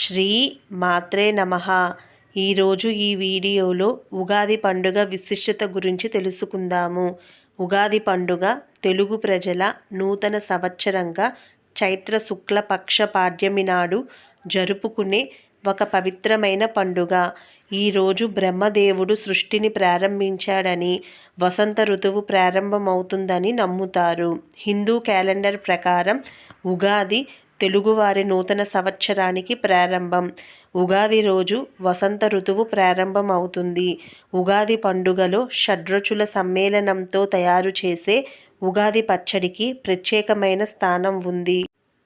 శ్రీ మాత్రే నమ. ఈరోజు ఈ వీడియోలో ఉగాది పండుగ విశిష్టత గురించి తెలుసుకుందాము. ఉగాది పండుగ తెలుగు ప్రజల నూతన సంవత్సరంగా చైత్ర శుక్ల పక్ష పాడ్యమి నాడు జరుపుకునే ఒక పవిత్రమైన పండుగ. ఈరోజు బ్రహ్మదేవుడు సృష్టిని ప్రారంభించాడని వసంత ఋతువు ప్రారంభమవుతుందని నమ్ముతారు. హిందూ క్యాలెండర్ ప్రకారం ఉగాది తెలుగువారి నూతన సంవత్సరానికి ప్రారంభం. ఉగాది రోజు వసంత ఋతువు ప్రారంభం అవుతుంది ఉగాది పండుగలో షడ్రుచుల సమ్మేళనంతో తయారు చేసే ఉగాది పచ్చడికి ప్రత్యేకమైన స్థానం ఉంది.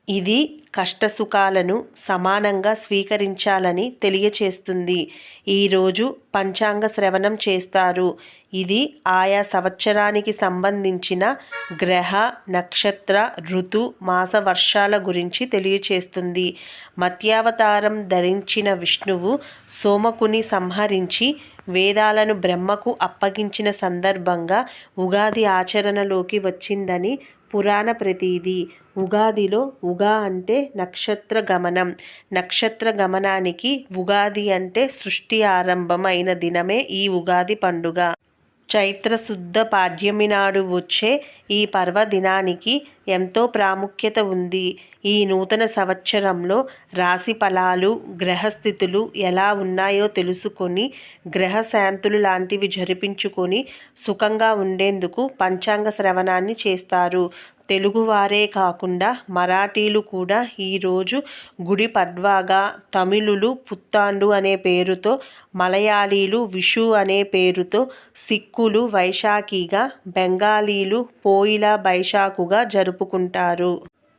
ఇది కష్టసుఖాలను సమానంగా స్వీకరించాలని తెలియచేస్తుంది. ఈరోజు పంచాంగ శ్రవణం చేస్తారు. ఇది ఆయా సంవత్సరానికి సంబంధించిన గ్రహ నక్షత్ర ఋతు మాస వర్షాల గురించి తెలియచేస్తుంది. మత్యావతారం ధరించిన విష్ణువు సోమకుని సంహరించి వేదాలను బ్రహ్మకు అప్పగించిన సందర్భంగా ఉగాది ఆచరణలోకి వచ్చిందని పురాణ ప్రతీది. ఉగాదిలో ఉగా అంటే నక్షత్ర గమనం. నక్షత్ర గమనానికి ఉగాది అంటే సృష్టి ఆరంభమైన దినమే ఈ ఉగాది పండుగ. చైత్ర శుద్ధ పాడ్యమి నాడు వచ్చే ఈ పర్వదినానికి ఎంతో ప్రాముఖ్యత ఉంది. ఈ నూతన సంవత్సరంలో రాశి ఫలాలు గ్రహస్థితులు ఎలా ఉన్నాయో తెలుసుకొని గ్రహ శాంతులు లాంటివి జరిపించుకొని సుఖంగా ఉండేందుకు పంచాంగ శ్రవణాన్ని చేస్తారు. తెలుగువారే కాకుండా మరాఠీలు కూడా ఈరోజు గుడి పడ్వాగా తమిళులు పుత్తాండు అనే పేరుతో మలయాళీలు విషు అనే పేరుతో సిక్కులు వైశాఖిగా బెంగాలీలు పోయిల బైశాఖుగా జరుపుకుంటారు.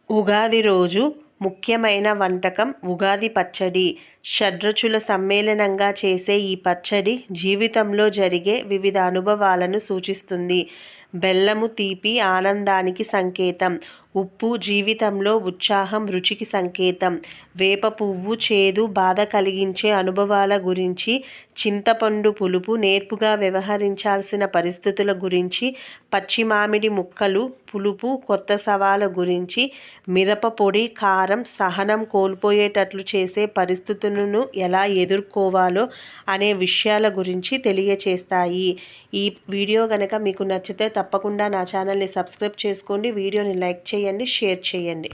ఉగాది రోజు ముఖ్యమైన వంటకం ఉగాది పచ్చడి. షడ్రుచుల సమ్మేళనంగా చేసే ఈ పచ్చడి జీవితంలో జరిగే వివిధ అనుభవాలను సూచిస్తుంది. బెల్లము తీపి ఆనందానికి సంకేతం. ఉప్పు జీవితంలో ఉత్సాహం రుచికి సంకేతం. వేప పువ్వు చేదు బాధ కలిగించే అనుభవాల గురించి చింతపండు పులుపు నేర్పుగా వ్యవహరించాల్సిన పరిస్థితుల గురించి పచ్చి మామిడి ముక్కలు పులుపు కొత్త సవాల గురించి మిరప పొడి కారం సహనం కోల్పోయేటట్లు చేసే పరిస్థితులను ఎలా ఎదుర్కోవాలో అనే విషయాల గురించి తెలియచేస్తాయి. ఈ వీడియో కనుక మీకు నచ్చితే తప్పకుండా నా ఛానల్ని సబ్స్క్రైబ్ చేసుకోండి. వీడియోని లైక్ చేయండి షేర్ చేయండి.